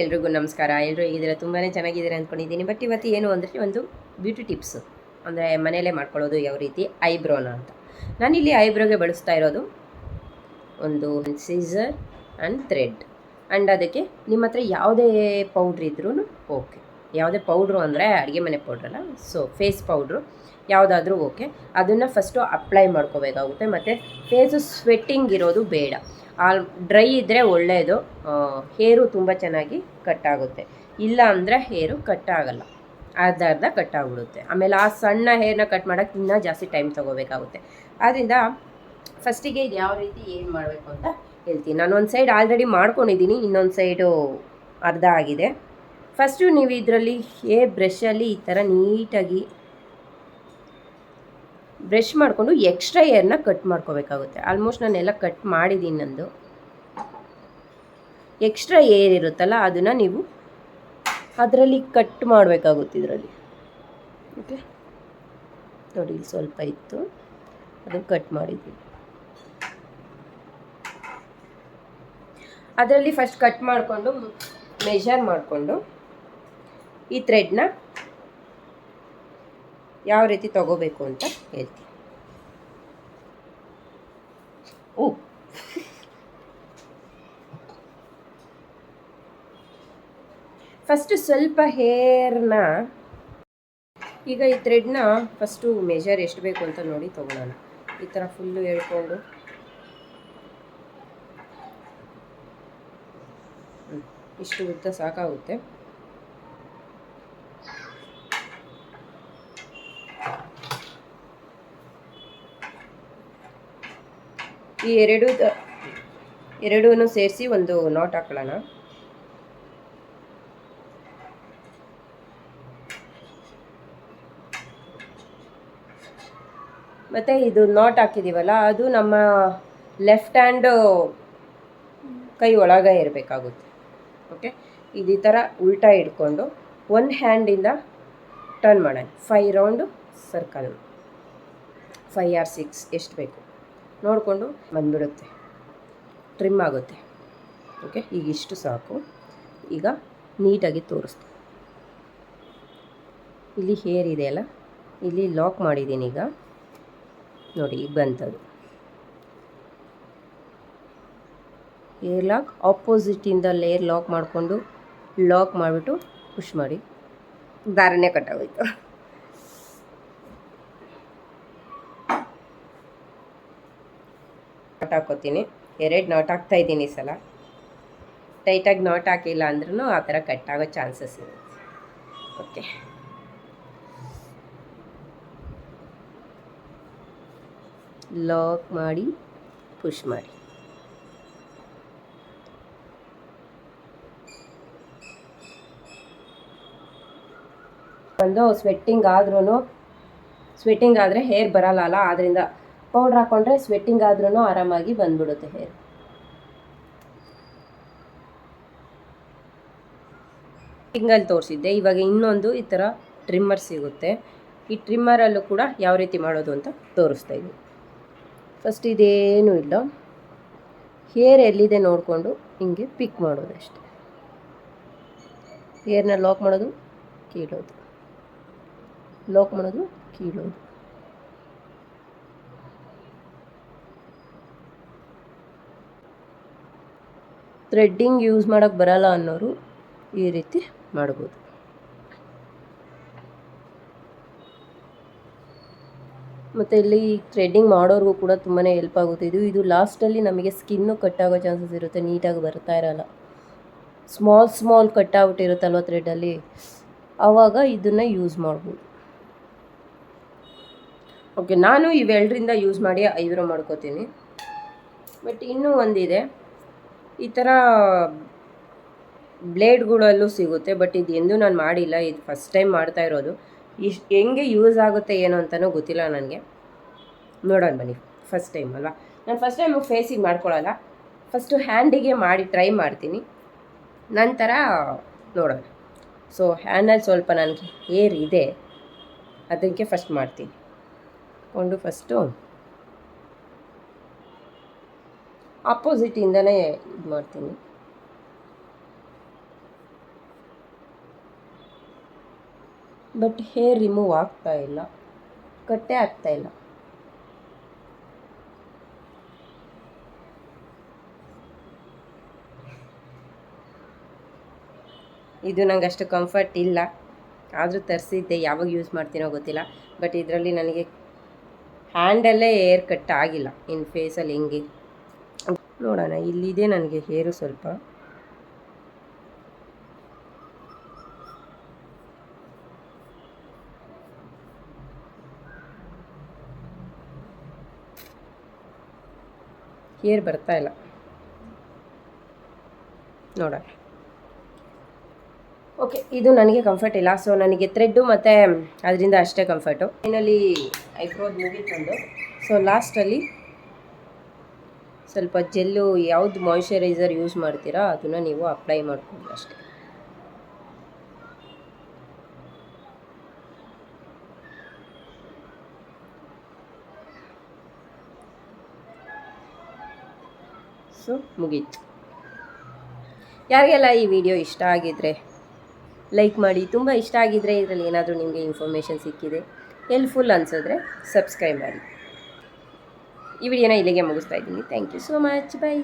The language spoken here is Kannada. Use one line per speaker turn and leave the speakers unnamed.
ಎಲ್ರಿಗೂ ನಮಸ್ಕಾರ. ಎಲ್ಲರೂ ಹೇಗಿದ್ದೀರಾ? ತುಂಬಾ ಚೆನ್ನಾಗಿದ್ದೀರಾ ಅಂದ್ಕೊಂಡಿದ್ದೀನಿ. ಬಟ್ ಇವತ್ತು ಏನು ಅಂದರೆ ಒಂದು ಬ್ಯೂಟಿ ಟಿಪ್ಸು ಅಂದರೆ ಮನೆಯಲ್ಲೇ ಮಾಡ್ಕೊಳ್ಳೋದು ಯಾವ ರೀತಿ? ಐಬ್ರೋನ ಅಂತ. ನಾನಿಲ್ಲಿ ಐಬ್ರೋಗೆ ಬಳಸ್ತಾ ಇರೋದು ಒಂದು ಸೀಸರ್ ಆ್ಯಂಡ್ ಥ್ರೆಡ್ ಆ್ಯಂಡ್ ಅದಕ್ಕೆ ನಿಮ್ಮ ಹತ್ರ ಯಾವುದೇ ಪೌಡ್ರ್ ಇದ್ರೂ ಓಕೆ ಯಾವುದೇ ಪೌಡ್ರು ಅಂದರೆ ಅಡುಗೆ ಮನೆ ಪೌಡ್ರಲ್ಲ ಸೊ ಫೇಸ್ ಪೌಡ್ರು ಯಾವುದಾದ್ರೂ ಓಕೆ ಅದನ್ನು ಫಸ್ಟು ಅಪ್ಲೈ ಮಾಡ್ಕೋಬೇಕಾಗುತ್ತೆ. ಮತ್ತು ಫೇಸು ಸ್ವೆಟ್ಟಿಂಗ್ ಇರೋದು ಬೇಡ. ಆ ಡ್ರೈ ಇದ್ದರೆ ಒಳ್ಳೆಯದು ಹೇರು ತುಂಬ ಚೆನ್ನಾಗಿ ಕಟ್ ಆಗುತ್ತೆ. ಇಲ್ಲ ಅಂದರೆ ಹೇರು ಕಟ್ ಆಗಲ್ಲ. ಅರ್ಧ ಅರ್ಧ ಕಟ್ ಆಗಿಬಿಡುತ್ತೆ. ಆಮೇಲೆ ಆ ಸಣ್ಣ ಹೇರ್ನ ಕಟ್ ಮಾಡೋಕ್ಕೆ ಇನ್ನೂ ಜಾಸ್ತಿ ಟೈಮ್ ತೊಗೋಬೇಕಾಗುತ್ತೆ. ಆದ್ದರಿಂದ ಫಸ್ಟಿಗೆ ಇದು ಯಾವ ರೀತಿ ಏನು ಮಾಡಬೇಕು ಅಂತ ಹೇಳ್ತೀನಿ. ನಾನು ಒಂದು ಸೈಡ್ ಆಲ್ರೆಡಿ ಮಾಡ್ಕೊಂಡಿದ್ದೀನಿ. ಇನ್ನೊಂದು ಸೈಡು ಅರ್ಧ ಆಗಿದೆ. ಫಸ್ಟು ನೀವು ಇದರಲ್ಲಿ ಏ ಬ್ರಷಲ್ಲಿ ಈ ಥರ ನೀಟಾಗಿ ಬ್ರಷ್ ಮಾಡಿಕೊಂಡು ಎಕ್ಸ್ಟ್ರಾ ಏರ್ನ ಕಟ್ ಮಾಡ್ಕೋಬೇಕಾಗುತ್ತೆ. ಆಲ್ಮೋಸ್ಟ್ ನಾನೆಲ್ಲ ಕಟ್ ಮಾಡಿದ್ದೀನಿ ನಂದು. ಎಕ್ಸ್ಟ್ರಾ ಏರ್ ಇರುತ್ತಲ್ಲ, ಅದನ್ನು ನೀವು ಅದರಲ್ಲಿ ಕಟ್ ಮಾಡಬೇಕಾಗುತ್ತೆ ಇದರಲ್ಲಿ. ಓಕೆ ನೋಡಿ ಸ್ವಲ್ಪ ಇತ್ತು. ಅದನ್ನು ಕಟ್ ಮಾಡಿದ್ದೀನಿ ಅದರಲ್ಲಿ ಫಸ್ಟ್ ಕಟ್ ಮಾಡಿಕೊಂಡು ಮೆಷರ್ ಮಾಡಿಕೊಂಡು ಈ ಥ್ರೆಡ್ನ ಯಾವ ರೀತಿ ತಗೋಬೇಕು ಅಂತ ಹೇಳ್ತೀನಿ. ಓ. ಫಸ್ಟು ಸ್ವಲ್ಪ ಹೇರ್ನ ಈಗ ಈ ಥ್ರೆಡ್ನ ಫಸ್ಟು ಮೆಜರ್ ಎಷ್ಟು ಬೇಕು ಅಂತ ನೋಡಿ ತೊಗೊಳೋಣ. ಈ ಥರ ಫುಲ್ಲು ಹೇಳ್ಕೊಂಡು. ಇಷ್ಟು ಉದ್ದ ಸಾಕಾಗುತ್ತೆ. ಈ ಎರಡು ಎರಡೂ ಸೇರಿಸಿ ಒಂದು ನಾಟ್ ಹಾಕೊಳ್ಳೋಣ. ಮತ್ತು ಇದು ನಾಟ್ ಹಾಕಿದ್ದೀವಲ್ಲ ಅದು ನಮ್ಮ ಲೆಫ್ಟ್ ಹ್ಯಾಂಡು ಕೈ ಒಳಗೆ ಇರಬೇಕಾಗುತ್ತೆ. ಓಕೆ ಇದು ಈ ಥರ ಉಲ್ಟಾ ಇಟ್ಕೊಂಡು ಒಂದು ಹ್ಯಾಂಡಿಂದ ಟರ್ನ್ ಮಾಡೋಣ. Five round circle five or six ಎಷ್ಟು ಬೇಕು? ನೋಡಿಕೊಂಡು ಬಂದ್ಬಿಡುತ್ತೆ. ಟ್ರಿಮ್ ಆಗುತ್ತೆ. ಓಕೆ ಈಗ ಇಷ್ಟು ಸಾಕು. ಈಗ ನೀಟಾಗಿ ತೋರಿಸ್ತೀನಿ. ಇಲ್ಲಿ ಹೇರ್ ಇದೆ ಅಲ್ಲ? ಇಲ್ಲಿ ಲಾಕ್ ಮಾಡಿದ್ದೀನಿ ಈಗ. ನೋಡಿ, ಈಗ ಬಂತದು. ಏರ್ ಲಾಕ್ ಆಪೋಸಿಟಿಂದ ಲೇಯರ್ ಲಾಕ್ ಮಾಡಿಕೊಂಡು ಲಾಕ್ ಮಾಡಿಬಿಟ್ಟು ಪುಷ್ ಮಾಡಿ. ದಾರನೇ ಕಟ್ಟಾಗೋಯ್ತು ನಾಟ್ ಹಾಕೋತೀನಿ. ಎರಡು ನಾಟ್ ಹಾಕ್ತಾ ಇದ್ದೀನಿ ಸಲ. ಟೈಟಾಗಿ ನಾಟ್ ಹಾಕಿಲ್ಲ ಅಂದ್ರೂ ಆ ಥರ ಕಟ್ಟಾಗೋ ಚಾನ್ಸಸ್ ಇರುತ್ತೆ. ಓಕೆ ಲಾಕ್ ಮಾಡಿ ಪುಷ್ ಮಾಡಿ. ಒಂದು ಸ್ವೆಟ್ಟಿಂಗ್ ಆದ್ರೂ ಸ್ವೆಟ್ಟಿಂಗ್ ಆದರೆ ಹೇರ್ ಬರಲ್ಲ ಅಲ್ಲ ಆದ್ದರಿಂದ ಪೌಡ್ರ್ ಹಾಕ್ಕೊಂಡ್ರೆ ಸ್ವೆಟ್ಟಿಂಗ್ ಆದ್ರೂ ಆರಾಮಾಗಿ ಬಂದ್ಬಿಡುತ್ತೆ ಹೇರ್ ಫಿಂಗಲ್ಲಿ ತೋರಿಸಿದ್ದೆ. ಇವಾಗ ಇನ್ನೊಂದು ಈ ಥರ ಟ್ರಿಮ್ಮರ್ ಸಿಗುತ್ತೆ. ಈ ಟ್ರಿಮ್ಮರಲ್ಲೂ ಕೂಡ ಯಾವ ರೀತಿ ಮಾಡೋದು ಅಂತ ತೋರಿಸ್ತಾ ಇದ್ದೀನಿ. ಫಸ್ಟ್ ಇದೇನೂ ಇಲ್ಲ. ಹೇರ್ ಎಲ್ಲಿದೆ ನೋಡಿಕೊಂಡು ಹಿಂಗೆ ಪಿಕ್ ಮಾಡೋದು ಅಷ್ಟೆ. ಹೇರ್ನ ಲಾಕ್ ಮಾಡೋದು, ಕೀಳೋದು. ಲಾಕ್ ಮಾಡೋದು, ಕೀಳೋದು. ಥ್ರೆಡ್ಡಿಂಗ್ ಯೂಸ್ ಮಾಡೋಕ್ಕೆ ಬರಲ್ಲ ಅನ್ನೋರು ಈ ರೀತಿ ಮಾಡ್ಬೋದು. ಮತ್ತು ಇಲ್ಲಿ ಥ್ರೆಡ್ಡಿಂಗ್ ಮಾಡೋರಿಗೂ ಕೂಡ ತುಂಬಾ ಹೆಲ್ಪ್ ಆಗುತ್ತೆ. ಇದು ಇದು ಲಾಸ್ಟಲ್ಲಿ ನಮಗೆ ಸ್ಕಿನ್ನು ಆಗೋ ಚಾನ್ಸಸ್ ಇರುತ್ತೆ, ನೀಟಾಗಿ ಬರ್ತಾ ಇರಲ್ಲ. ಸ್ಮಾಲ್ ಸ್ಮಾಲ್ ಕಟ್ ಆಗ್ಬಿಟ್ಟಿರುತ್ತಲ್ವ ಥ್ರೆಡಲ್ಲಿ ಆವಾಗ ಇದನ್ನು ಯೂಸ್ ಮಾಡ್ಬೋದು. ಓಕೆ ನಾನು ಇವೆರಡರಿಂದ ಯೂಸ್ ಮಾಡಿ ಐಬ್ರೋ ಮಾಡ್ಕೋತೀನಿ. ಬಟ್ ಇನ್ನೂ ಒಂದಿದೆ. ಈ ಥರ ಬ್ಲೇಡ್ಗಳಲ್ಲೂ ಸಿಗುತ್ತೆ, ಬಟ್ ಇದು ಎಂದೂ ನಾನು ಮಾಡಿಲ್ಲ. ಇದು ಫಸ್ಟ್ ಟೈಮ್ ಮಾಡ್ತಾ ಇರೋದು. ಇಷ್ಟು ಹೆಂಗೆ ಯೂಸ್ ಆಗುತ್ತೆ ಏನು ಅಂತಲೂ ಗೊತ್ತಿಲ್ಲ ನನಗೆ. ನೋಡೋಣ ಬನ್ನಿ, ಫಸ್ಟ್ ಟೈಮ್ ಅಲ್ವಾ? ನಾನು ಫಸ್ಟ್ ಟೈಮ್ ಫೇಸಿಗೆ ಮಾಡ್ಕೊಳ್ಳಲ್ಲ. ಫಸ್ಟು ಹ್ಯಾಂಡಿಗೆ ಮಾಡಿ ಟ್ರೈ ಮಾಡ್ತೀನಿ. ನಂತರ ನೋಡೋಣ. ಸೊ ಹ್ಯಾಂಡಲ್ಲಿ ಸ್ವಲ್ಪ ನನಗೆ ಏರ್ ಇದೆ ಅದಕ್ಕೆ ಫಸ್ಟ್ ಮಾಡ್ತೀನಿ. ಕೊಂಡು ಫಸ್ಟು ಅಪೋಸಿಟಿಂದನೇ ಇದು ಮಾಡ್ತೀನಿ. ಬಟ್ ಹೇರ್ ರಿಮೂವ್ ಆಗ್ತಾ ಇಲ್ಲ. ಕಟ್ಟೆ ಆಗ್ತಾ ಇಲ್ಲ. ಇದು ನಂಗೆ ಅಷ್ಟು ಕಂಫರ್ಟ್ ಇಲ್ಲ. ಆದರೂ ತರಿಸಿದ್ದೆ, ಯಾವಾಗ ಯೂಸ್ ಮಾಡ್ತೀನೋ ಗೊತ್ತಿಲ್ಲ. ಬಟ್ ಇದರಲ್ಲಿ ನನಗೆ ಹ್ಯಾಂಡಲ್ಲೇ ಏರ್ ಕಟ್ ಆಗಿಲ್ಲ. ಇನ್ನು ಫೇಸಲ್ಲಿ ಹೆಂಗೆ? ನೋಡೋಣ, ಇಲ್ಲಿದೆ ನನಗೆ ಹೇರು ಸ್ವಲ್ಪ. ಹೇರ್ ಬರ್ತಾ ಇಲ್ಲ. ನೋಡೋಣ. ಓಕೆ, ಇದು ನನಗೆ ಕಂಫರ್ಟ್ ಇಲ್ಲ. ಸೊ ನನಗೆ ಥ್ರೆಡ್ಡು ಮತ್ತು ಅದರಿಂದ ಅಷ್ಟೇ ಕಂಫರ್ಟು ಫೈನಲಿ ಐಬ್ರೋದು ಮುಗೀತಂದು ಸೊ ಲಾಸ್ಟಲ್ಲಿ ಸ್ವಲ್ಪ ಜೆಲ್ಲು ಯಾವುದು ಮಾಯಿಶ್ಚರೈಸರ್ ಯೂಸ್ ಮಾಡ್ತೀರಾ, ಅದನ್ನು ನೀವು ಅಪ್ಲೈ ಮಾಡ್ಕೊಂಡು ಅಷ್ಟೇ. ಸೊ ಮುಗೀತು. ಯಾರಿಗೆಲ್ಲ ಈ ವಿಡಿಯೋ ಇಷ್ಟ ಆಗಿದ್ರೆ ಲೈಕ್ ಮಾಡಿ, ತುಂಬ ಇಷ್ಟ ಆಗಿದ್ದರೆ ಇದರಲ್ಲಿ ಏನಾದರೂ ನಿಮಗೆ ಇನ್ಫಾರ್ಮೇಷನ್ ಸಿಕ್ಕಿದೆ ಹೆಲ್ಪ್ಫುಲ್ ಅನಿಸಿದ್ರೆ ಸಬ್ಸ್ಕ್ರೈಬ್ ಮಾಡಿ. ಈ ವಿಡಿಯೋನ ಇಲ್ಲಿಗೆ ಮುಗಿಸ್ತಾ ಇದ್ದೀನಿ. Thank you so much bye